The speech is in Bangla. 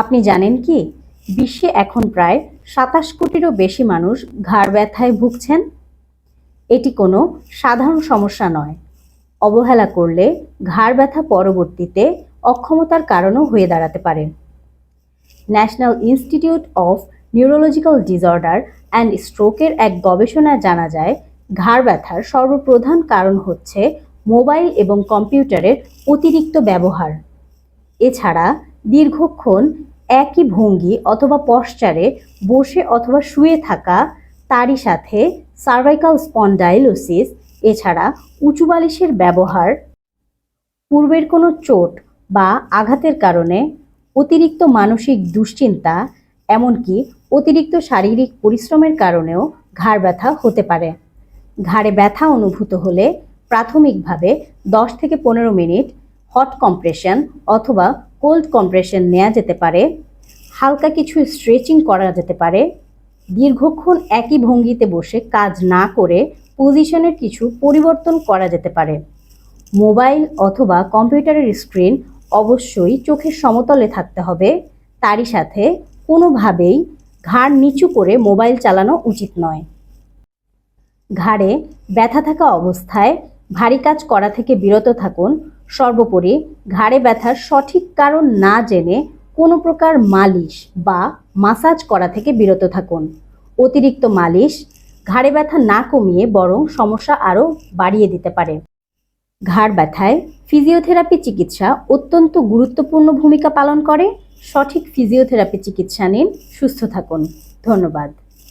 আপনি জানেন কি? বিশ্বে এখন প্রায় সাতাশ কোটিরও বেশি মানুষ ঘাড় ব্যথায় ভুগছেন? এটি কোনো সাধারণ সমস্যা নয়। অবহেলা করলে ঘাড় ব্যথা পরবর্তীতে অক্ষমতার কারণও হয়ে দাঁড়াতে পারে। National Institute of Neurological disorder and স্ট্রোকের এক গবেষণায় জানা যায়, ঘাড় ব্যথার সর্বপ্রধান কারণ হচ্ছে মোবাইল এবং কম্পিউটারের অতিরিক্ত ব্যবহার। এছাড়া দীর্ঘক্ষণ একই ভঙ্গি অথবা পশ্চারে বসে অথবা শুয়ে থাকা তারই সাথে সার্ভাইকাল স্পন্ডাইলোসিস এছাড়া উঁচু বালিশের ব্যবহার, পূর্বের কোনো চোট বা আঘাতের কারণে অতিরিক্ত মানসিক দুশ্চিন্তা, এমনকি অতিরিক্ত শারীরিক পরিশ্রমের কারণেও ঘাড় ব্যথা হতে পারে। ঘাড়ে ব্যথা অনুভূত হলে প্রাথমিকভাবে দশ থেকে পনেরো মিনিট হট কম্প্রেশন অথবা কোল্ড কম্প্রেশন নেওয়া যেতে পারে, হালকা কিছু স্ট্রেচিং করা যেতে পারে, দীর্ঘক্ষণ একই ভঙ্গিতে বসে কাজ না করে পজিশনের কিছু পরিবর্তন করা যেতে পারে। মোবাইল অথবা কম্পিউটারের স্ক্রিন অবশ্যই চোখের সমতলে থাকতে হবে, তারই সাথে কোনোভাবেই ঘাড় নিচু করে মোবাইল চালানো উচিত নয়। ঘাড়ে ব্যথা থাকা অবস্থায় ভারী কাজ করা থেকে বিরত থাকুন সর্বোপরি ঘাড়ে ব্যথার সঠিক কারণ না জেনে কোনো প্রকার মালিশ বা মাসাজ করা থেকে বিরত থাকুন। অতিরিক্ত মালিশ ঘাড়ে ব্যথা না কমিয়ে বরং সমস্যা আরও বাড়িয়ে দিতে পারে। ঘাড় ব্যথায় ফিজিওথেরাপি চিকিৎসা অত্যন্ত গুরুত্বপূর্ণ ভূমিকা পালন করে। সঠিক ফিজিওথেরাপি চিকিৎসা নিন, সুস্থ থাকুন। ধন্যবাদ।